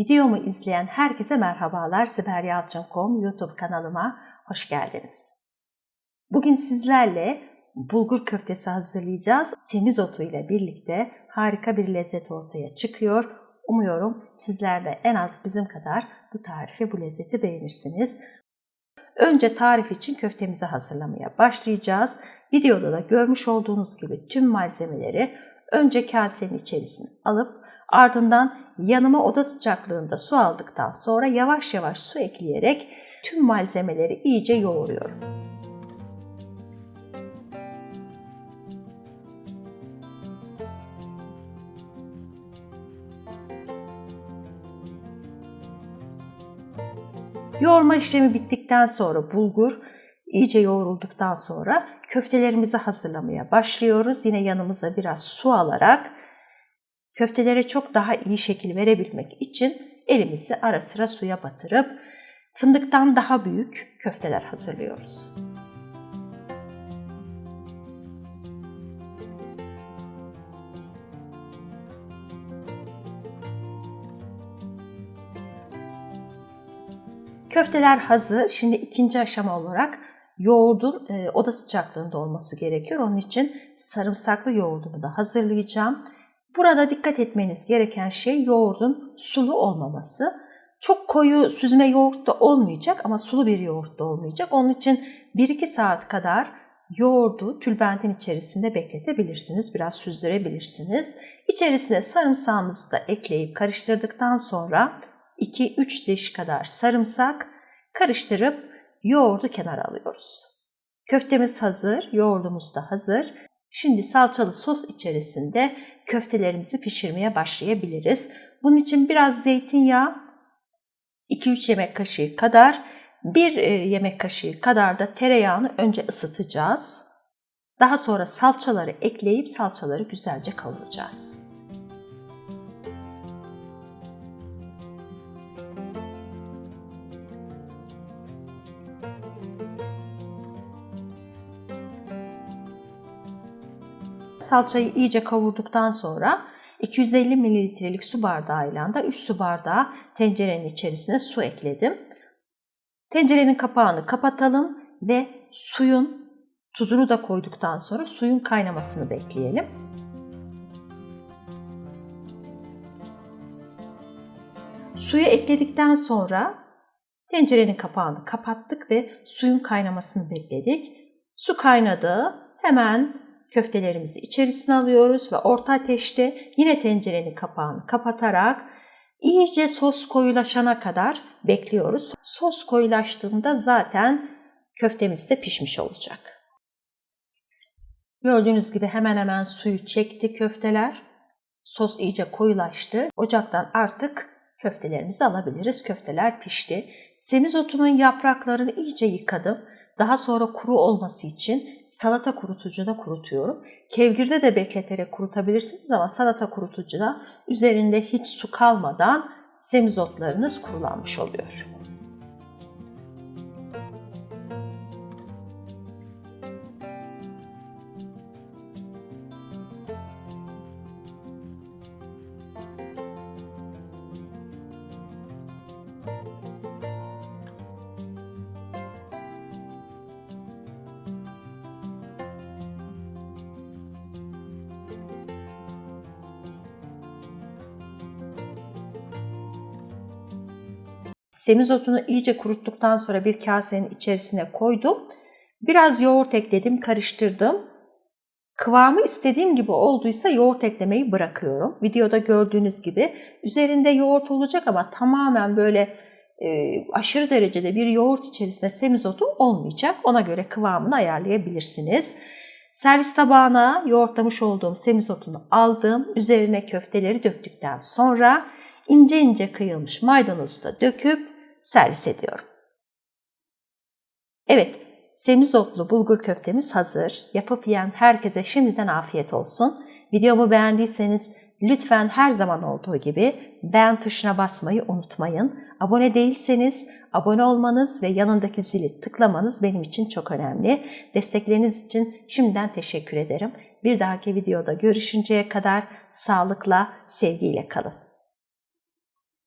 Videomu izleyen herkese merhabalar. Siberyalçın.com YouTube kanalıma hoş geldiniz. Bugün sizlerle bulgur köftesi hazırlayacağız. Semizotu ile birlikte harika bir lezzet ortaya çıkıyor. Umuyorum sizler de en az bizim kadar bu tarifi, bu lezzeti beğenirsiniz. Önce tarif için köftemizi hazırlamaya başlayacağız. Videoda da görmüş olduğunuz gibi tüm malzemeleri önce kasenin içerisine alıp ardından yanıma oda sıcaklığında su aldıktan sonra yavaş yavaş su ekleyerek tüm malzemeleri iyice yoğuruyorum. Yoğurma işlemi bittikten sonra bulgur iyice yoğrulduktan sonra köftelerimizi hazırlamaya başlıyoruz. Yine yanımıza biraz su alarak köftelere çok daha iyi şekil verebilmek için elimizi ara sıra suya batırıp fındıktan daha büyük köfteler hazırlıyoruz. Köfteler hazır. Şimdi ikinci aşama olarak yoğurdun e, oda sıcaklığında olması gerekiyor. Onun için sarımsaklı yoğurdumu da hazırlayacağım. Burada dikkat etmeniz gereken şey yoğurdun sulu olmaması. Çok koyu süzme yoğurt da olmayacak ama sulu bir yoğurt da olmayacak. Onun için 1-2 saat kadar yoğurdu tülbentin içerisinde bekletebilirsiniz. Biraz süzdürebilirsiniz. İçerisine sarımsağımızı da ekleyip karıştırdıktan sonra 2-3 diş kadar sarımsak karıştırıp yoğurdu kenara alıyoruz. Köftemiz hazır, yoğurdumuz da hazır. Şimdi salçalı sos içerisinde köftelerimizi pişirmeye başlayabiliriz. Bunun için biraz zeytinyağı, 2-3 yemek kaşığı kadar, 1 yemek kaşığı kadar da tereyağını önce ısıtacağız. Daha sonra salçaları ekleyip salçaları güzelce kavuracağız. Salçayı iyice kavurduktan sonra 250 mililitrelik su bardağıyla da 3 su bardağı tencerenin içerisine su ekledim. Tencerenin kapağını kapatalım ve suyun tuzunu da koyduktan sonra suyun kaynamasını bekleyelim. Suyu ekledikten sonra tencerenin kapağını kapattık ve suyun kaynamasını bekledik. Su kaynadı. Hemen köftelerimizi içerisine alıyoruz ve orta ateşte yine tencerenin kapağını kapatarak iyice sos koyulaşana kadar bekliyoruz. Sos koyulaştığında zaten köftemiz de pişmiş olacak. Gördüğünüz gibi hemen hemen suyu çekti köfteler. Sos iyice koyulaştı. Ocaktan artık köftelerimizi alabiliriz. Köfteler pişti. Semizotunun yapraklarını iyice yıkadım. Daha sonra kuru olması için salata kurutucuda kurutuyorum. Kevgirde de bekleterek kurutabilirsiniz ama salata kurutucuda üzerinde hiç su kalmadan semizotlarınız kurulanmış oluyor. Semizotunu iyice kuruttuktan sonra bir kasenin içerisine koydum. Biraz yoğurt ekledim, karıştırdım. Kıvamı istediğim gibi olduysa yoğurt eklemeyi bırakıyorum. Videoda gördüğünüz gibi üzerinde yoğurt olacak ama tamamen böyle e, aşırı derecede bir yoğurt içerisinde semizotu olmayacak. Ona göre kıvamını ayarlayabilirsiniz. Servis tabağına yoğurtlamış olduğum semizotunu aldım. Üzerine köfteleri döktükten sonra ince ince kıyılmış maydanozu da döküp servis ediyorum. Evet, semizotlu bulgur köftemiz hazır. Yapıp yiyen herkese şimdiden afiyet olsun. Videomu beğendiyseniz lütfen her zaman olduğu gibi beğen tuşuna basmayı unutmayın. Abone değilseniz abone olmanız ve yanındaki zili tıklamanız benim için çok önemli. Destekleriniz için şimdiden teşekkür ederim. Bir dahaki videoda görüşünceye kadar sağlıkla, sevgiyle kalın.